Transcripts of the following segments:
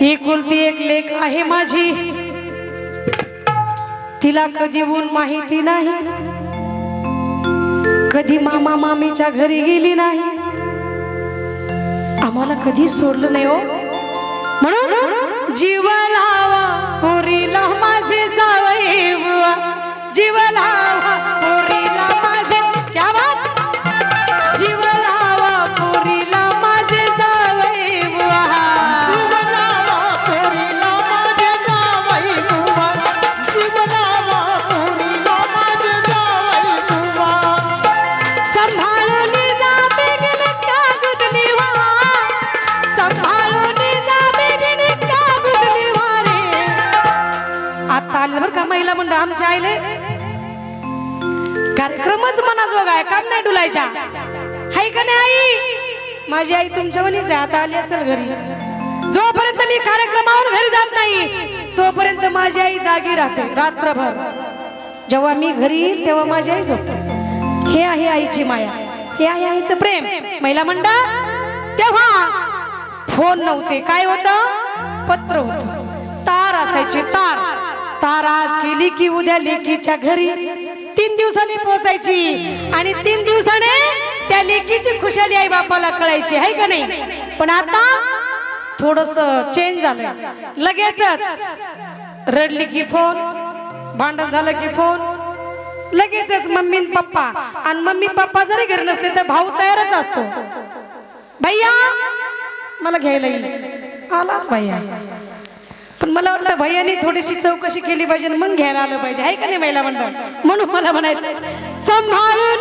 ही कुलती एक लेख आहे माझी. तिला कधी ऊन माहिती नाही. कधी मामा मामीच्या घरी गेली नाही. आम्हाला कधी सोडलं नाही हो. म्हणून जीव लावा होरीला माझे जावई बुवा. जीव लावा. बोलायच्या. हाय का नाही आई? माझी आई तुमच्या वनीच आहे आता आली असेल घरी. जोपर्यंत मी कार्यक्रमावर घरी जात नाही तोपर्यंत माझी आई जागी राहते रात्रभर. जेव्हा मी घरी येईल तेव्हा माझी आई झोपते. हे आहे आईची माया. हे आहे आईचं प्रेम. महिला मंडळ तेव्हा फोन नव्हते. काय होतं? पत्र होत. तार असायचे तार. तार आज गेली की उद्या लेकीच्या घरी. तीन दिवसांनी पोहोचायची. आणि तीन दिवसाने त्या लेकीची खुशाली आई बापाला कळायची आहे का नाही? पण आता थोडस चेंज झालं लगेचच रडली की फोन भांडण झालं की फोन लगेचच मम्मी पप्पा. आणि मम्मी पप्पा जरी घरी नसले तर भाऊ तयारच असतो. भैया मला घ्यायला येईल आलाच भैया? पण मला वाटतं भैयानी थोडीशी चौकशी केली पाहिजे आणि मग घ्यायला आलं पाहिजे. आहे का नाही महिला मंडळ? म्हणून मला म्हणायचं लिहा सांभाळून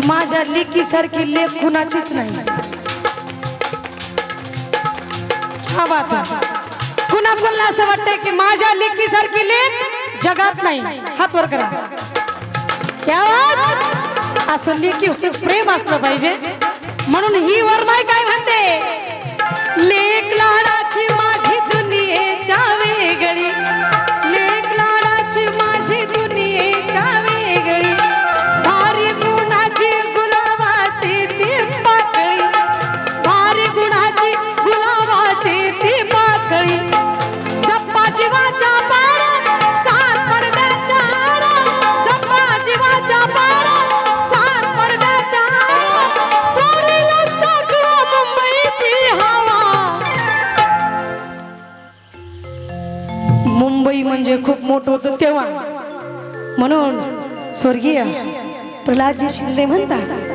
की माझ्या लेकीसारखी लेख कुणाचीच नाही. हा बात कुणा कुणाला असं वाटतंय की माझ्या लेकीसारखी लेख जगात नाही? हात वर करा. त्यावर असं लेखी प्रेम असलं पाहिजे. म्हणून ही वरमाय काय म्हणते? लेख लाडाची मोठं होतं तेव्हा. म्हणून स्वर्गीय प्रल्हादजी शिंदे म्हणतात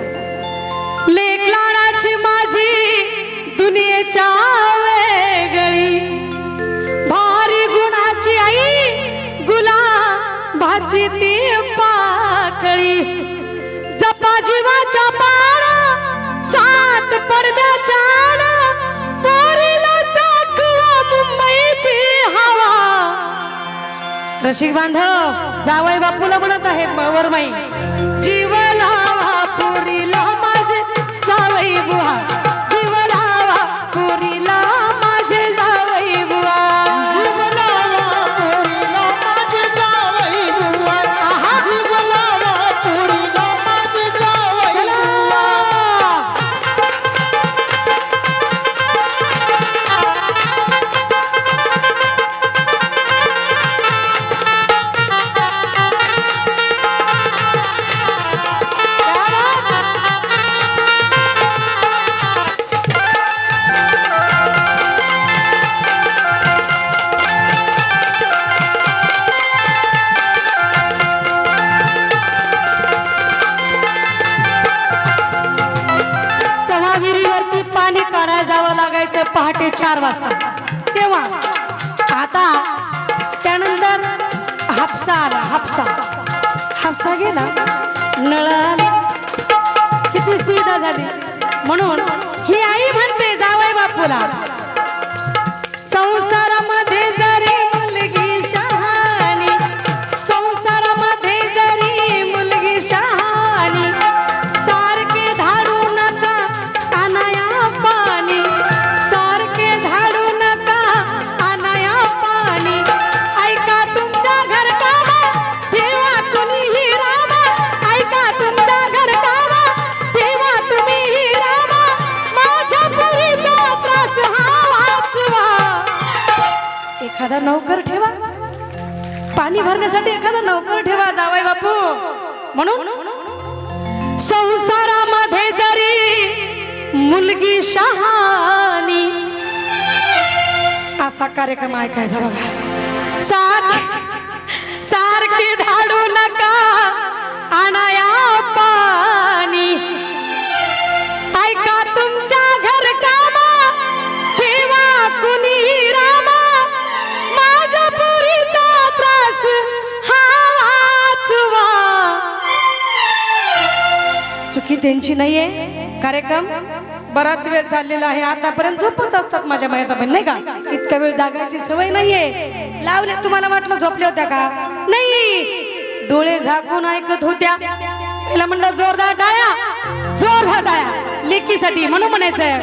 रसिक बांधव जावई बापूला म्हणत आहेत वरमाई माई पहाटे चार वाजता. तेव्हा आता त्यानंतर हापसा आला हापसा. हापसा गेला. नळ आले. किती सुविधा झाली. म्हणून ही आई म्हणते जावय बापूला संसारामध्ये पाणी भरण्यासाठी एखादा नोकर ठेवा जावाय बापू. म्हणून संसारामध्ये जरी मुलगी शहाणी असा कार्यक्रम ऐकायचा बघा. सार सारखे धाडू नका अनाया चुकी त्यांची नाहीये. कार्यक्रम बराच वेळ चाललेला आहे. आतापर्यंत झोपत असतात माझ्या मायता पण नाही का? इतका वेळ जागायची सवय नाहीये. लावल्या तुम्हाला वाटलं झोपल्या होत्या का? नाही. डोळे झाकून ऐकत होत्या. तिला म्हणलं जोरदार डाया जोरदार डाया. लेकीसाठी म्हणून म्हणायचंय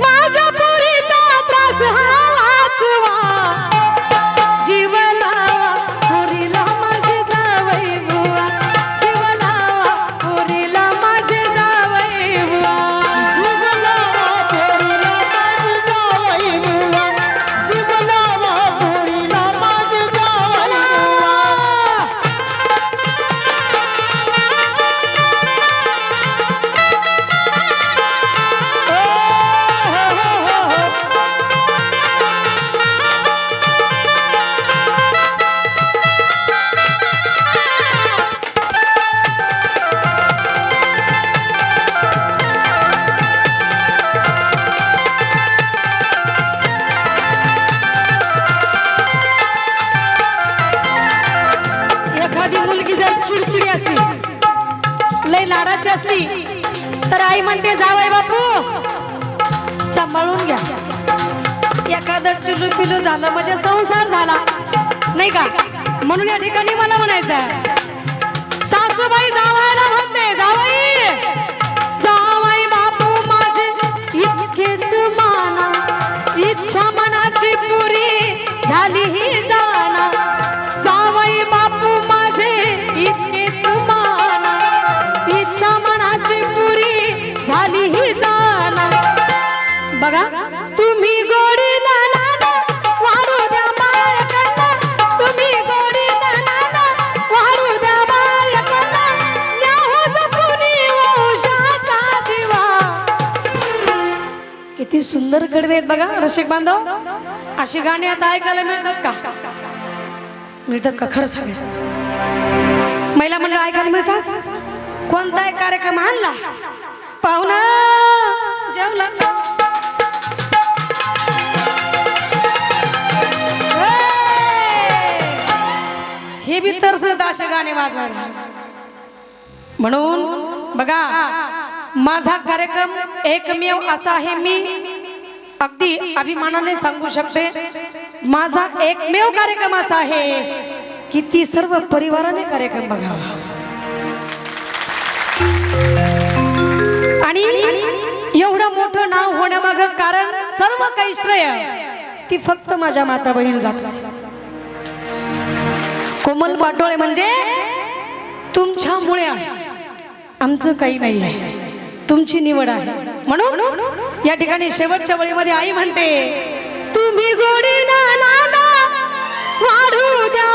माझ्या पुरीचा त्रास हा वाचवा लय लाडाची असली. तर आई म्हणते जावय बापू सांभाळून घ्या. एखादं चुलू पिलू झालं म्हणजे संसार झाला. नाही का? म्हणून या ठिकाणी मला म्हणायचं सासूबाई जावायला म्हणते जावाई. सुंदर कडवे आहेत बघा रसिक बांधव. अशी गाणी आता ऐकायला मिळतात का? मिळतात का? खरं सांगा. महिला मंडळ ऐकायला मिळतात? कोणता एक कार्यक्रम आणला? पाहुणा जेवला हे बी तरसत असे गाणे वाजवायला. म्हणून बघा माझा कार्यक्रम एकमेव असा आहे मी. अगदी अभिमानाने सांगू शकते माझा एकमेव कार्यक्रम असा आहे की ती सर्व परिवाराने कार्यक्रम बघावा. आणि एवढं मोठं नाव होण्यामाग कारण सर्व काही श्रेय ती फक्त माझ्या माता बहीण जातात. कोमल पाटोळे म्हणजे तुमच्यामुळे आहे. आमचं काही नाही आहे तुमची निवड आहे. म्हणून या ठिकाणी शेवटच्या वळीमध्ये आई म्हणते तुम्ही गोडी वाढू द्या